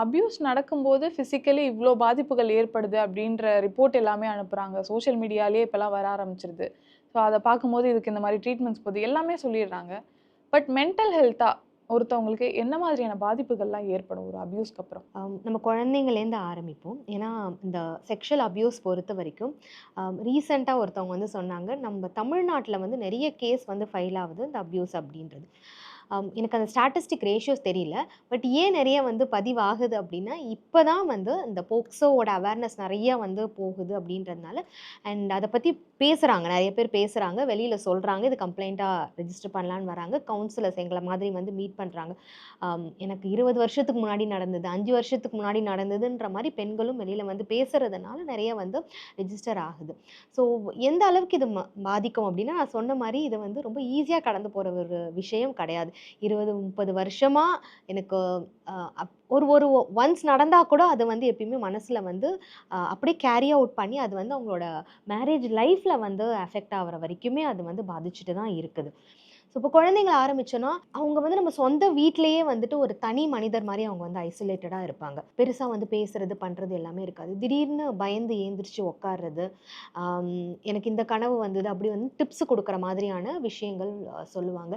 Abuse நடக்கும்போது physically இவ்வளோ பாதிப்புகள் ஏற்படுது அப்படின்ற ரிப்போர்ட் எல்லாமே அனுப்புகிறாங்க சோஷியல் மீடியாலேயே இப்போலாம் வர ஆரம்பிச்சிருது. ஸோ அதை பார்க்கும்போது இதுக்கு இந்த மாதிரி ட்ரீட்மெண்ட்ஸ் போது எல்லாமே சொல்லிடுறாங்க. பட் மென்டல் ஹெல்த்தாக ஒருத்தவங்களுக்கு என்ன மாதிரியான பாதிப்புகள்லாம் ஏற்படும் ஒரு அப்யூஸ்க்கு அப்புறம்? நம்ம குழந்தைங்கள்லேருந்து ஆரம்பிப்போம். ஏன்னா இந்த செக்ஷுவல் அப்யூஸ் பொறுத்த வரைக்கும் ரீசெண்டாக ஒருத்தவங்க வந்து சொன்னாங்க நம்ம தமிழ்நாட்டில் வந்து நிறைய கேஸ் வந்து ஃபைல் ஆகுது இந்த அப்யூஸ் அப்படின்றது. எனக்கு அந்த ஸ்டாட்டிஸ்டிக் ரேஷியோஸ் தெரியல. பட் ஏன் நிறைய வந்து பதிவாகுது அப்படின்னா இப்போ தான் வந்து இந்த போக்சோவோட அவேர்னஸ் நிறைய வந்து போகுது அப்படின்றதுனால. அண்ட் அதை பற்றி பேசுகிறாங்க நிறைய பேர் பேசுகிறாங்க வெளியில் சொல்கிறாங்க இது கம்ப்ளைண்ட்டாக ரெஜிஸ்டர் பண்ணலான்னு வராங்க கவுன்சிலர்ஸ் எங்களை மாதிரி வந்து மீட் பண்ணுறாங்க எனக்கு இருபது வருஷத்துக்கு முன்னாடி நடந்தது அஞ்சு வருஷத்துக்கு முன்னாடி நடந்ததுன்ற மாதிரி பெண்களும் வெளியில் வந்து பேசுகிறதுனால நிறைய வந்து ரெஜிஸ்டர் ஆகுது. ஸோ எந்த அளவுக்கு இது பாதிக்கும் அப்படின்னா நான் சொன்ன மாதிரி இது வந்து ரொம்ப ஈஸியாக கடந்து போகிற ஒரு விஷயம் கிடையாது. இருபது முப்பது வருஷமாக எனக்கு அப்- ஒரு ஒரு ஒன்ஸ் நடந்தால் கூட அது வந்து எப்பயுமே மனசில் வந்து அப்படியே கேரி அவுட் பண்ணி அது வந்து அவங்களோட மேரேஜ் லைஃப்பில் வந்து அஃபெக்ட் ஆகிற வரைக்குமே அது வந்து பாதிச்சுட்டு தான் இருக்குது. ஸோ இப்போ குழந்தைங்கள ஆரம்பிச்சோன்னா அவங்க வந்து நம்ம சொந்த வீட்டிலேயே வந்துட்டு ஒரு தனி மனிதர் மாதிரி அவங்க வந்து ஐசோலேட்டடாக இருப்பாங்க. பெருசாக வந்து பேசுகிறது பண்ணுறது எல்லாமே இருக்காது. திடீர்னு பயந்து ஏந்திரிச்சு உட்கார்றது எனக்கு இந்த கனவு வந்தது அப்படி வந்து டிப்ஸ் கொடுக்குற மாதிரியான விஷயங்கள் சொல்லுவாங்க.